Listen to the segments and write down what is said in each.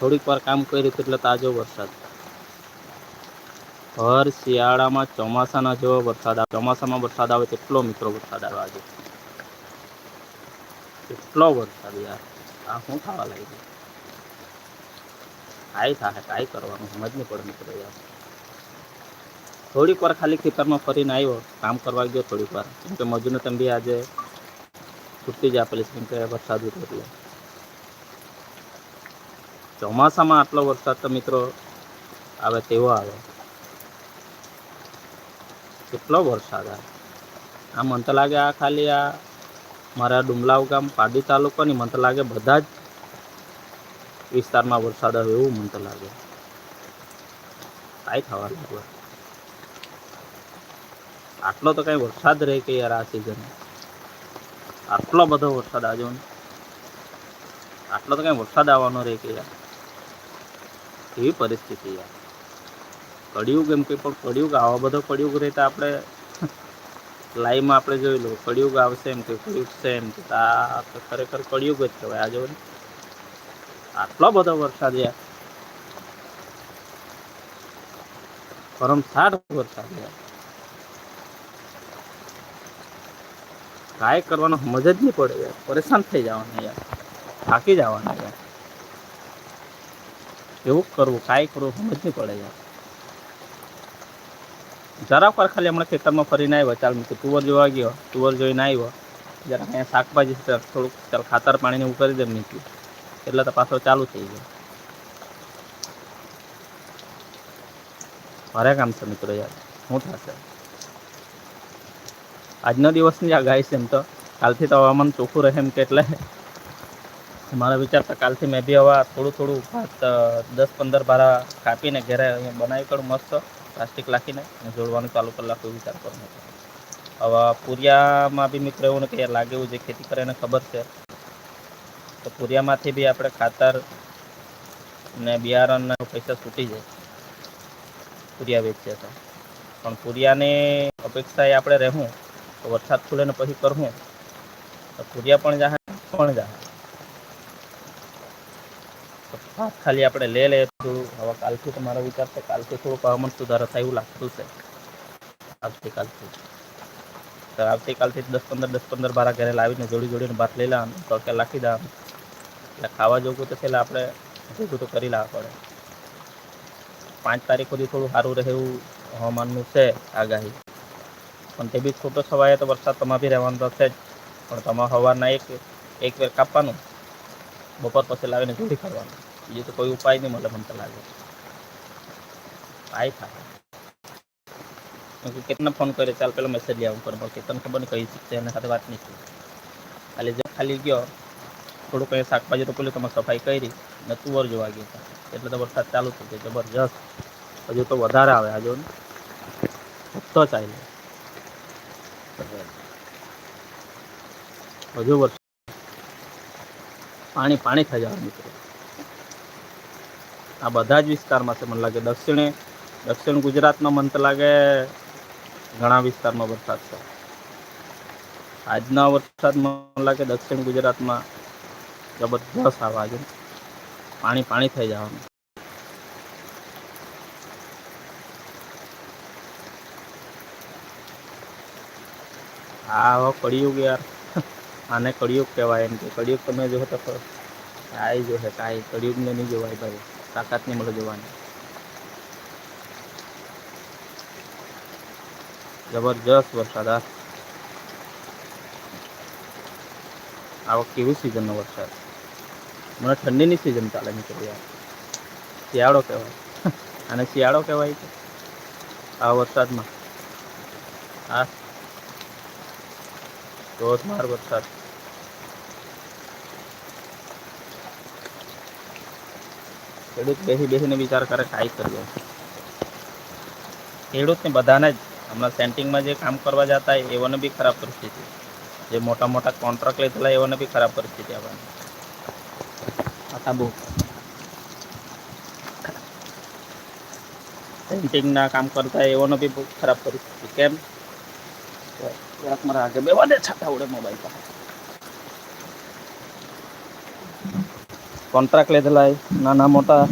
થોડીક વાર કામ કર્યું એટલે તાજો વરસાદ. ભર શિયાળામાં ચોમાસાના જેવો વરસાદ આવે. ચોમાસામાં વરસાદ આવે તેટલો મિત્રો વરસાદ આવે આજે. કેટલો વરસાદ યાર. આ શું થવા લાગ્યું? કાંઈ થાય કાંઈ કરવાનું, સમજ નહીં પડે મિત્રો યાર. થોડીક વાર ખાલી ખેતરમાં ફરીને આવ્યો. કામ કરવા ગયો થોડીક વાર. કેમ કે મજૂરને તેમ બી આજે છૂટી જ આપેલી છે. કેમ કે વરસાદ હતો એટલે. ચોમાસામાં આટલો વરસાદ તો મિત્રો આવે તેવો આવે. કેટલો વરસાદ આવે. આ મને તો લાગે આ ખાલી આ મારા ડુમલાવ ગામ પાડી તાલુકાની મને તો લાગે બધા જ વિસ્તારમાં વરસાદ આવે એવું મને તો લાગે. કાંઈ થવા લાગે આટલો તો કઈ વરસાદ રહે કે યાર આ સિઝન આટલો બધો વરસાદ આવ્યો આટલો તો કાંઈ વરસાદ આવવાનો રહે કે યાર. કેવી પરિસ્થિતિ યાર. કડિયુગ એમ કે પણ કડિયુગ આવા બધો કડિયુગ રહે તો આપણે લાઈવમાં આપણે જોઈ લો કડિયુગ આવશે એમ કે કડિયુગ છે એમ કે આ ખરેખર કડિયુગ જ કહેવાય, આ જો ને. આટલો બધો વરસાદ યાર. પરમસાઠ વરસાદ યાર. કાંઈ કરવાનો સમજ જ નહીં પડે યાર. પરેશાન થઈ જવાના યાર. થાકી જવાના યાર. એવું કરવું, કાંઈ કરવું, સમજ નહીં પડે યાર. જરાક વાર ખાલી હમણાં ખેતરમાં ફરીને આવ્યો, ચાલ મેં તુવર જોવા ગયો, તુવર જોઈને આવ્યો. જરાક અહીંયા શાકભાજી થોડુંક, ચાલ ખાતર પાણીને એવું કરી દે મૂક્યું એટલે તો પાછો ચાલુ થઈ ગયો. ભારે કામ છે મિત્રો યાર, શું થશે? આજનો દિવસની આગાહી છે એમ તો. કાલથી તો હવામાન ચોખ્ખું રહે એમ કે એટલે મારા વિચાર તો કાલથી મેં બી હવે થોડું થોડું ભાત દસ પંદર બારા કાપીને ઘરે અહીંયા બનાવી કરું મસ્ત, પ્લાસ્ટિક લાખીને અને જોડવાનું ચાલુ કરી લાખું વિચાર કરું હવે પૂરિયામાં બી મિત્રો એવું ને કે લાગે એવું જે ખેતી કરે એને ખબર છે. તો પૂરિયામાંથી બી આપણે ખાતર ને બિયારણના પૈસા છૂટી જાય. પૂરિયા વેચીએ તો પણ પૂરિયાની અપેક્ષાએ આપણે રહેવું. તો વરસાદ ખુલે ને પછી કરવું. તો પૂરિયા પણ જાહે પણ જાહે. ખાલી આપણે લે લે થોડું હવે કાલથી તો મારો વિચાર છે, કાલથી થોડુંક હવામાન સુધારો થાય એવું લાગતું છે. આવતીકાલથી. તો આવતીકાલથી દસ પંદર દસ પંદર બારા ઘરે લાવીને જોડી જોડીને ભાત લઈ લેવાનું, તો કે લાખી દેવાનું. એટલે ખાવા જોગું તો પહેલાં આપણે ભેગું તો કરી લાવવા પડે. પાંચ તારીખ સુધી થોડું સારું રહે એવું હવામાનનું છે આગાહી. પણ તે બી છૂટો છવાય તો વરસાદ તમારે બી રહેવાનો છે જ. પણ તમારે સવારના એક એક વેર કાપવાનું, બપોર પછી લાવીને જોડી કરવાનું. બીજું તો કોઈ ઉપાય નહીં મળે મને તો લાગે આય થાય કેટલા ફોન કરે ચાલ પેલો મેસેજ લઈ ઉપર પણ કેતન ખબર નહીં કઈ શીખશે એના સાથે વાત નહીં થઈ ખાલી જે ખાલી ગયો થોડુંક કંઈ શાકભાજી રોપેલું તમે સફાઈ કરી ને તુવર જોવા ગયો. એટલે તો વરસાદ ચાલુ થઈ ગયો જબરજસ્ત હજુ તો વધારે આવે આ જો ને? તો ચાલે। હજુ વરસાદ પાણી પાણી થઈ જવાનું, મિત્રો. આ બધા જ વિસ્તારમાં છે. મને લાગે દક્ષિણે, દક્ષિણ ગુજરાતમાં મને લાગે ઘણા વિસ્તારમાં વરસાદ છે. આજના વરસાદમાં મને લાગે દક્ષિણ ગુજરાતમાં જબરદસ્ત આવવા છે પાણી પાણી થઈ જવાનું. આ કળિયુગ યાર. આને કળિયુગ કહેવાય એમ કે. કળિયુગ તમે જો તો કાંઈ જો હે કાંઈ. કળિયુગને નહીં જોવાય ભાઈ. તાકાત નહીં મળે જોવાની. જબરજસ્ત વરસાદ આ આ વખતે કેવી સિઝનનો વરસાદ? મને ઠંડીની સિઝન ચાલે નીકળી યાર. શિયાળો કહેવાય. અને શિયાળો કહેવાય છે આ વરસાદમાં. આ ધોધમાર વરસાદ. ખેડૂત બેસી બેસીને વિચાર કરે કાંઈ કરીએ. ખેડૂતને બધાને જ હમણાં સેન્ટિંગમાં જે કામ કરવા જતા હોય, એઓને બી ખરાબ પરિસ્થિતિ. જે મોટા મોટા કોન્ટ્રાક્ટ લીધેલા એઓને બી ખરાબ પરિસ્થિતિ આપણને આટા બહુ પેઇન્ટિંગના કામ કરતા હોય બી બહુ ખરાબ પરિસ્થિતિ. કેમ? જરાક મારા આગે બે દે છાટા ઉડે મોબાઈલ પર. કોન્ટ્રાક્ટ લીધેલા નાના મોટા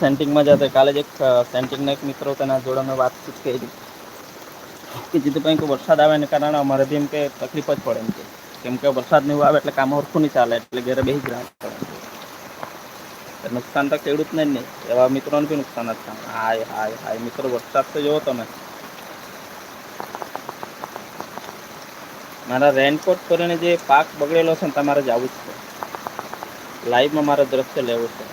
સેન્ટિંગમાં જતા કાલે જ એક સેન્ટિંગના એક મિત્રો તેના જોડે મેં વાતચીત કરી. કે જેથી કંઈક વરસાદ આવે ને કારણે અમારે બી એમ કે તકલીફ જ પડે એમ કે. કેમ કે વરસાદ નહીં આવે એટલે કામ ઓરખું નહીં ચાલે એટલે ઘરે બેસી જ રાહત પડે નુકસાન તો ખેડૂત જ નહીં. એવા મિત્રોને બી નુકસાન જ થાય. હાય હાય હાય. મિત્રો, વરસાદ તો જોવો તમે. મારા રેનકોટ કરીને જે પાક બગડેલો છે ને, તમારે જવું જ છે. લાઈવમાં મારે દ્રશ્ય લેવું છે.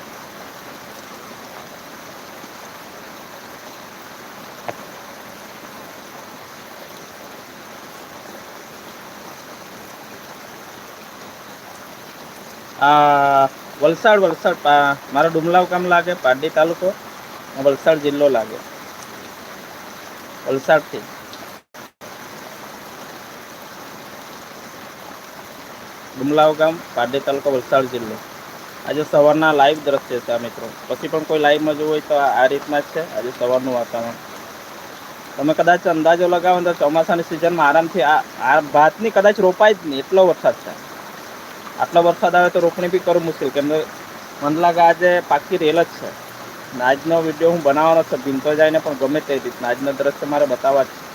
આ વલસાડ વલસાડ મારો ડુમલાવ ગામ લાગે, પારડી તાલુકો વલસાડ જિલ્લો લાગે. વલસાડથી. ડુમલાવ ગામ, પારડી તાલુકો, વલસાડ જિલ્લો. આજે સવારના લાઈવ દ્રશ્ય છે આ મિત્રો. પછી પણ કોઈ લાઈવમાં જોવું હોય તો આ રીતના જ છે. આજે સવારનું વાતાવરણ. તમે કદાચ અંદાજો લગાવો તો ચોમાસાની સિઝનમાં આરામથી આ આ ભાતની કદાચ રોપાય જ નહીં. એટલો વરસાદ છે. આટલો વરસાદ આવે તો રોપણી બી કરવું મુશ્કેલ. કેમ કે મને લાગે આજે પાકી રેલ જ છે. આજનો વીડિયો હું બનાવવાનો છે. ભીમતો જાય ને પણ ગમે તે રીતના. આજનો દ્રશ્ય મારે બતાવવા જ છે.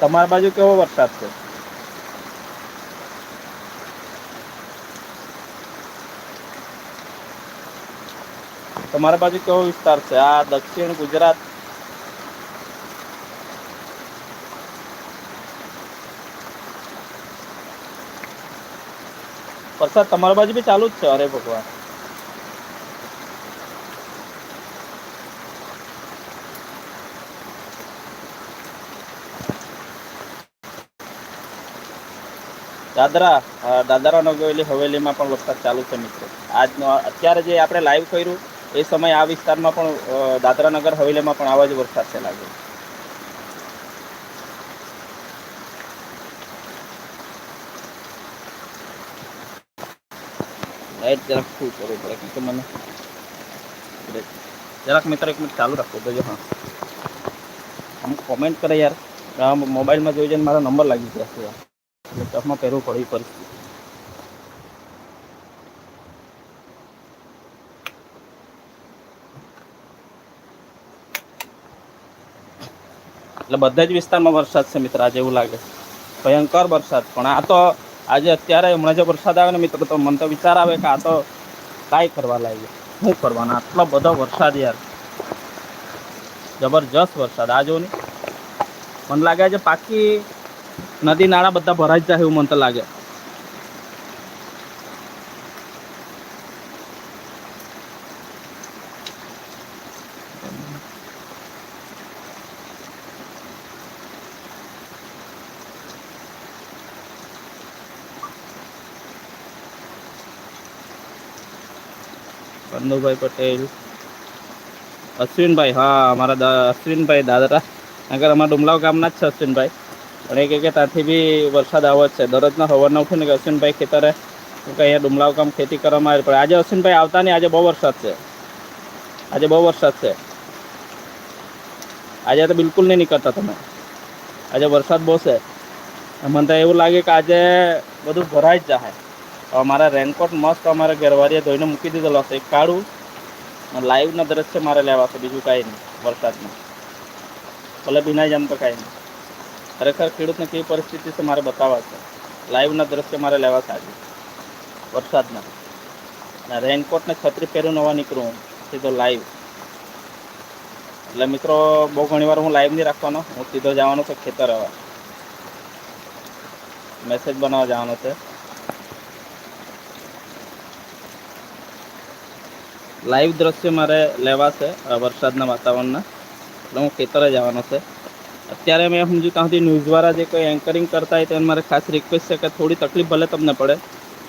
તમારી બાજુ કેવો વરસાદ છે? તમારા બાજુ કેવો વિસ્તાર છે? આ દક્ષિણ ગુજરાત? વરસાદ તમારા બાજુ બી ચાલુ જ છે અરે ભગવાન. દાદરા દાદરા નગવેલી હવેલીમાં પણ વરસાદ ચાલુ છે મિત્રો. આજનો અત્યારે જે આપણે લાઈવ કર્યું, એ સમયે આ વિસ્તારમાં પણ દાદરા નગર હવેલીમાં પણ આવા જ વરસાદ છે લાગે. લાઈટ જરાક ફૂલ કરવું પડે, કેમ કે મને જરાક મિત્ર એક મિનિટ ચાલુ રાખો જો હા. અમુક કોમેન્ટ કરે યાર. મોબાઈલમાં જોઈ જઈને મારો નંબર લાગી ગયા છે. યાર એટલે ટફમાં પહેરવું પડે પરિસ્થિતિ એટલે બધા જ વિસ્તારમાં વરસાદ છે મિત્ર, આજે એવું લાગે. ભયંકર વરસાદ, પણ આ તો આજે અત્યારે હમણાં જે વરસાદ આવે ને મિત્ર, તો મને તો વિચાર આવે કે આ તો કાંઈ કરવા લાગે શું કરવાના? આટલો બધો વરસાદ યાર. જબરજસ્ત વરસાદ, આ જો ને. મને લાગે છે પાકી નદી નાળા બધા ભરાઈ જ જાય એવું મને તો લાગે બંધુભાઈ પટેલ અશ્વિનભાઈ હા અમારા દા- અશ્વિનભાઈ દાદરા નગર અમારા ડુમલાવ ગામના જ છે અશ્વિનભાઈ પણ એ કે ત્યાંથી બી વરસાદ આવે છે. દરરોજના હવારના ઉઠીને કે અશ્વિનભાઈ ખેતરે કે અહીંયા ડુમલાવ કામ ખેતી કરવામાં આવે પણ આજે અશ્વિનભાઈ આવતા નહીં. આજે બહુ વરસાદ છે. આજે બહુ વરસાદ છે. આજે તો બિલકુલ નહીં નીકળતા તમે. આજે વરસાદ બહુ છે. મને તો એવું લાગે કે આજે બધું ભરાઈ જ જાય હવે મારા રેનકોટ મસ્ત અમારે ઘરવાળીએ ધોઈને મૂકી દીધેલો હશે એક કાઢું લાઈવના દ્રશ્ય મારે લેવા છે. બીજું કાંઈ નહીં. વરસાદમાં. ભલે ભીનાઈ જમ તો કાંઈ નહીં. ખરેખર ખેડૂતને કેવી પરિસ્થિતિ છે મારે બતાવવા છે. લાઈવના દ્રશ્ય મારે લેવા છે વરસાદના. અને રેનકોટને છત્રી પહેરું નવા નીકળું સીધો લાઈવ એટલે મિત્રો, બહુ ઘણીવાર હું લાઈવ નહીં રાખવાનો. હું સીધો જવાનો છે ખેતર હવે. મેસેજ બનાવવા જવાનો છે. લાઈવ દ્રશ્ય મારે લેવા છે વરસાદના વાતાવરણના. એટલે હું ખેતરે જવાનો છે. અત્યારે મેં સમજુ ત્યાં સુધી ન્યૂઝવાળા જે કોઈ એન્કરિંગ કરતા હોય તેને મારે ખાસ રિક્વેસ્ટ છે કે થોડી તકલીફ ભલે તમને પડે,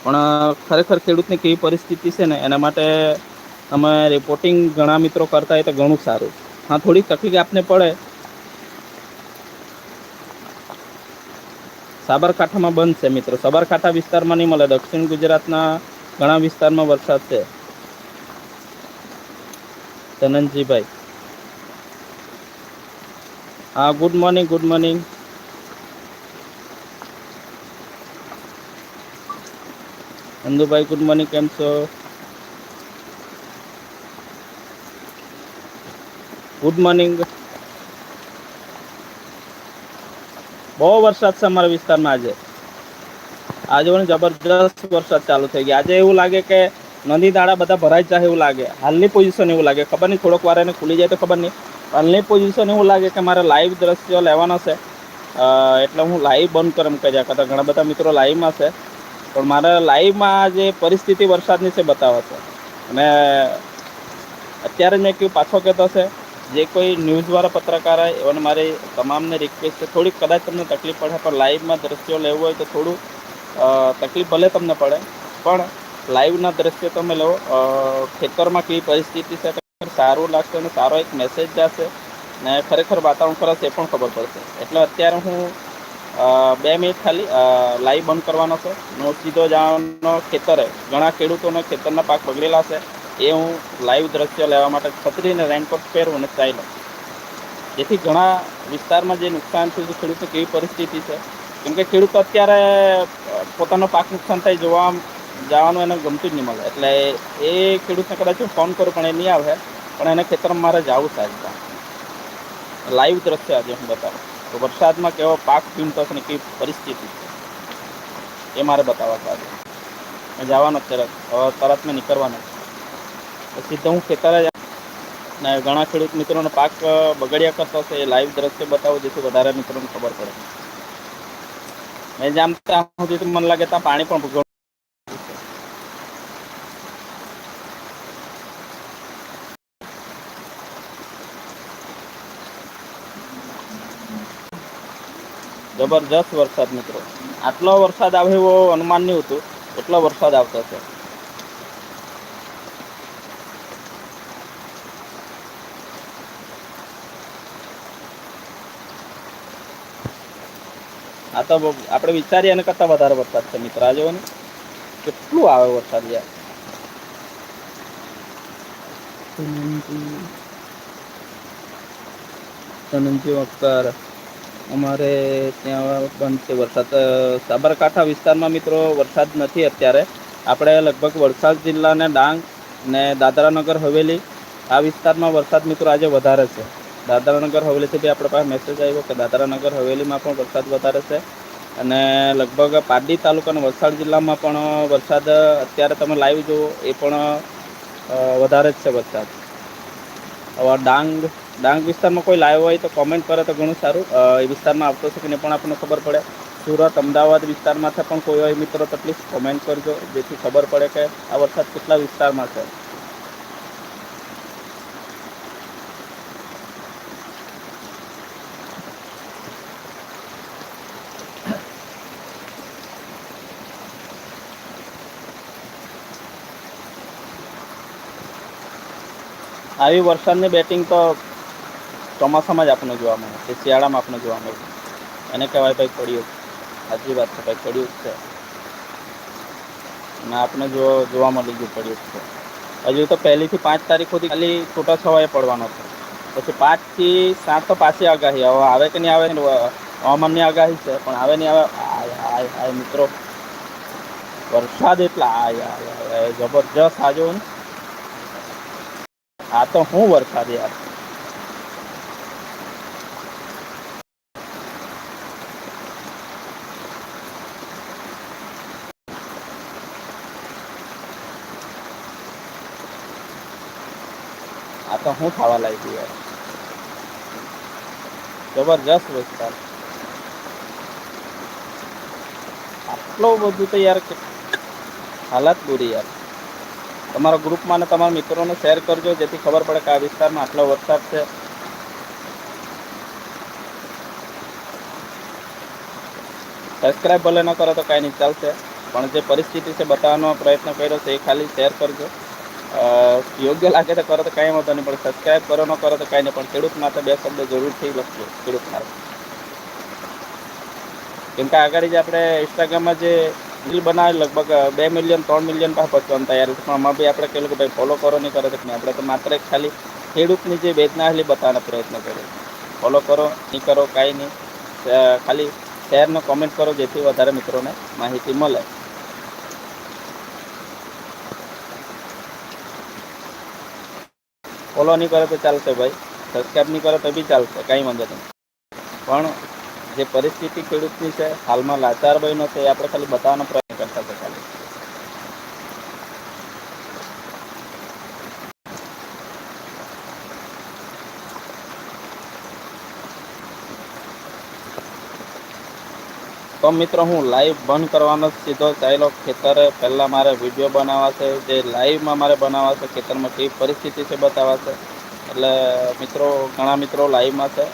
પણ ખરેખર ખેડૂતની કેવી પરિસ્થિતિ છે ને, એના માટે અમે રિપોર્ટિંગ ઘણા મિત્રો કરતા હોય તો ઘણું સારું. હા, થોડી તકલીફ આપને પડે. સાબરકાંઠામાં બંધ છે મિત્રો. સાબરકાંઠા વિસ્તારમાં નહીં મળે, દક્ષિણ ગુજરાતના ઘણા વિસ્તારમાં વરસાદ છે. ધનંજીભાઈ હા good morning good morning Andubhai good morning કેમ છો? ગુડ મોર્નિંગ બહુ વરસાદ છે અમારા વિસ્તારમાં આજે. આજે પણ જબરજસ્ત વરસાદ ચાલુ થઈ ગયો. આજે એવું લાગે કે નદી, નાળા બધા ભરાઈ જાય એવું લાગે. હાલની પોઝિશન એવું લાગે. ખબર નહીં, થોડોક વાર એને ખુલી જાય તો ખબર નહીં. હાલની પોઝિશન એવું લાગે કે મારે લાઈવ દ્રશ્ય લેવાના છે. એટલે હું લાઈવ બંધ કરમ કર્યા કરતાં ઘણા બધા મિત્રો લાઈવમાં છે. પણ મારે લાઈવમાં જે પરિસ્થિતિ વરસાદની છે બતાવે છે. અને અત્યારે મેં કહ્યું પાછો કહેતો છે, જે કોઈ ન્યૂઝવાળા પત્રકાર હોય એવાને મારી તમામને રિક્વેસ્ટ છે. થોડીક કદાચ તમને તકલીફ પડે, પણ લાઈવમાં દ્રશ્યો લેવું હોય તો થોડું તકલીફ ભલે તમને પડે. પણ લાઈવના દ્રશ્યો તમે લો ખેતરમાં કેવી પરિસ્થિતિ છે સારું લાગશે અને સારો એક મેસેજ જશે ને ખરેખર વાતાવરણ ખરાશ એ પણ ખબર પડશે. એટલે અત્યારે હું બે મિનિટ ખાલી લાઈવ બંધ કરવાનો છે. હું સીધો જવાનો ખેતરે ઘણા ખેડૂતોના ખેતરના પાક બગડેલા છે. એ હું લાઈવ દ્રશ્ય લેવા માટે છત્રીને રેનકોટ પહેરું અને ચાલ્યો. જેથી ઘણા વિસ્તારમાં જે નુકસાન થયું છે, ખેડૂતની કેવી પરિસ્થિતિ છે. કેમ કે ખેડૂતો અત્યારે પોતાનો પાક નુકસાન થાય જોવા જવાનું એને ગમતું જ નહીં મળે. એટલે એ ખેડૂતને કદાચ ફોન કરું, પણ એ નહીં આવે. પણ એને ખેતરમાં મારે જવું સાહેબ લાઈવ દ્રશ્ય આજે હું બતાવું. તો વરસાદમાં કેવો પાક પીમતો છે ને કેવી પરિસ્થિતિ છે. એ મારે બતાવવા છે મેં જવાનો તરત તરત મેં નીકળવાનો. તો સીધો હું ખેતરે ને ઘણા ખેડૂત મિત્રોને પાક બગડ્યા કરતો હશે. એ લાઈવ દ્રશ્ય બતાવું, જેથી વધારે મિત્રોને ખબર પડે. મેં જામ ત્યાં સુધી મને લાગે ત્યાં પાણી પણ જબરજસ્ત વરસાદ મિત્રો. આટલો વરસાદ આવે એવો અનુમાન નહીં હતું. એટલો વરસાદ આવતો છે. આ તો આપણે વિચારીએ એના કરતાં વધારે વરસાદ છે મિત્ર. આ જોવો કેટલું આવે વરસાદ યાર. ધનંજી વક્કર અમારે ત્યાં બંધ છે વરસાદ. સાબરકાંઠા વિસ્તારમાં મિત્રો વરસાદ નથી અત્યારે. આપણે લગભગ વલસાડ જિલ્લાને ડાંગ ને દાદરાનગર, હવેલી આ વિસ્તારમાં વરસાદ મિત્રો આજે વધારે છે. દાદરાનગર, હવેલીથી બી આપણા પાસે મેસેજ આવ્યો કે દાદરાનગર, હવેલીમાં પણ વરસાદ વધારે છે. અને લગભગ પારડી તાલુકા અને વલસાડ જિલ્લામાં પણ વરસાદ અત્યારે તમે લાઈવ જુઓ એ પણ વધારે જ છે વરસાદ. હવે ડાંગ ડાંગ વિસ્તારમાં કોઈ લાવ્યો હોય તો કોમેન્ટ કરે તો ઘણું સારું. એ વિસ્તારમાં આવતો છે કે નહીં પણ આપણને ખબર પડે. સુરત, અમદાવાદ વિસ્તારમાંથી પણ કોઈ હોય મિત્રો તો પ્લીઝ કોમેન્ટ કરજો. જેથી ખબર પડે કે આ વરસાદ કેટલા વિસ્તારમાં છે. આવી વરસાદની બેટિંગ તો ચોમાસામાં જ આપણને જોવા મળે છે. શિયાળામાં આપણને જોવા મળે છે. એને કહેવાય ભાઈ પડ્યું સાચી વાત છે ભાઈ પડ્યું છે. અને આપણે જો, જોવા મળી ગયું પડ્યું છે. હજુ તો પહેલીથી પાંચ તારીખ સુધી ખાલી છૂટા છવાએ પડવાનો છે. પછી પાંચથી સાત તો પાછી આગાહી. હવે આવે કે નહીં આવે હવામાનની આગાહી છે. પણ આવે નહીં આવે મિત્રો. વરસાદ એટલા જબરજસ્ત આજો આ તો હું વરસાદ યાર. આ તો હું ખાવા લાગી યાર. જબરજસ્ત વિસ્તાર આટલો બધું તો યાર હાલત બુરી યાર. તમારા ગ્રુપમાં તમારા મિત્રોને શેર કરજો, જેથી ખબર પડે કે આ વિસ્તારમાં આટલો વરસાદ છે. સબસ્ક્રાઈબ ભલે ન કરો તો કાંઈ નહીં, ચાલશે. પણ જે પરિસ્થિતિ છે, બતાવવાનો પ્રયત્ન કર્યો છે, એ ખાલી શેર કરજો. યોગ્ય લાગે તો કરો તો કાંઈ વાંધો નહીં, પણ સબસ્ક્રાઈબ કરો, ન કરો તો કાંઈ નહીં, પણ ખેડૂત માટે બે શબ્દ જરૂરથી લખજો, ખેડૂત માટે. કેમ કે આગળ જે આપણે ઇન્સ્ટાગ્રામમાં જે રીલ બનાવે લગભગ બે મિલિયન ત્રણ મિલિયન પાસે પહોંચવાનું તૈયાર છે, પણ આમાં બી આપણે કહેલું કે ભાઈ ફોલો કરો, નહીં કરો, તો નહીં. આપણે તો માત્ર ખાલી ખેડૂતની જે વેદના છે બતાવવાનો પ્રયત્ન કર્યો ફોલો કરો, નહીં કરો, કાંઈ નહીં. ખાલી શેરનો કોમેન્ટ કરો, જેથી વધારે મિત્રોને માહિતી મળે. ફોલો નહીં કરે તો ચાલશે ભાઈ. સબસ્ક્રાઈબ નહીં કરે તો બી ચાલશે, કાંઈ વાંધો નહીં. પણ જે પરિસ્થિતિ ખેડૂતની છે, હાલમાં લાચાર બહેનો છે, એ આપણે ખાલી બતાવવાનો પ્રયત્ન કરતા છે ખાલી તો મિત્રો હું લાઈવ બંધ કરવાનો સીધો ચાલ્યો ખેતરે પહેલાં મારે વીડિયો બનાવવા છે, જે લાઈવમાં મારે બનાવવા છે, ખેતરમાં કેવી પરિસ્થિતિ છે બતાવવા છે. એટલે મિત્રો, ઘણા મિત્રો લાઈવમાં છે.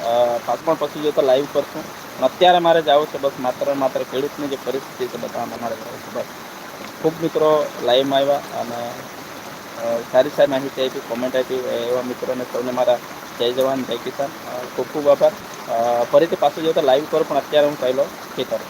પાછપણ પણ પછી જો તો લાઈવ કરશું. અત્યારે મારે જવું છે બસ માત્ર માત્ર ખેડૂતની જે પરિસ્થિતિ છે બતાવવામાં મારે જવું છે બસ. ખૂબ મિત્રો લાઈવમાં આવ્યા અને સારી સારી માહિતી આપી કોમેન્ટ આપી એવા મિત્રોને સૌને મારા જય જવાન, જય કિસાન. ખૂબ ખૂબ આભાર. ફરીથી પાછું જો તો લાઈવ કરો, પણ અત્યારે હું પહેલો ખેતર.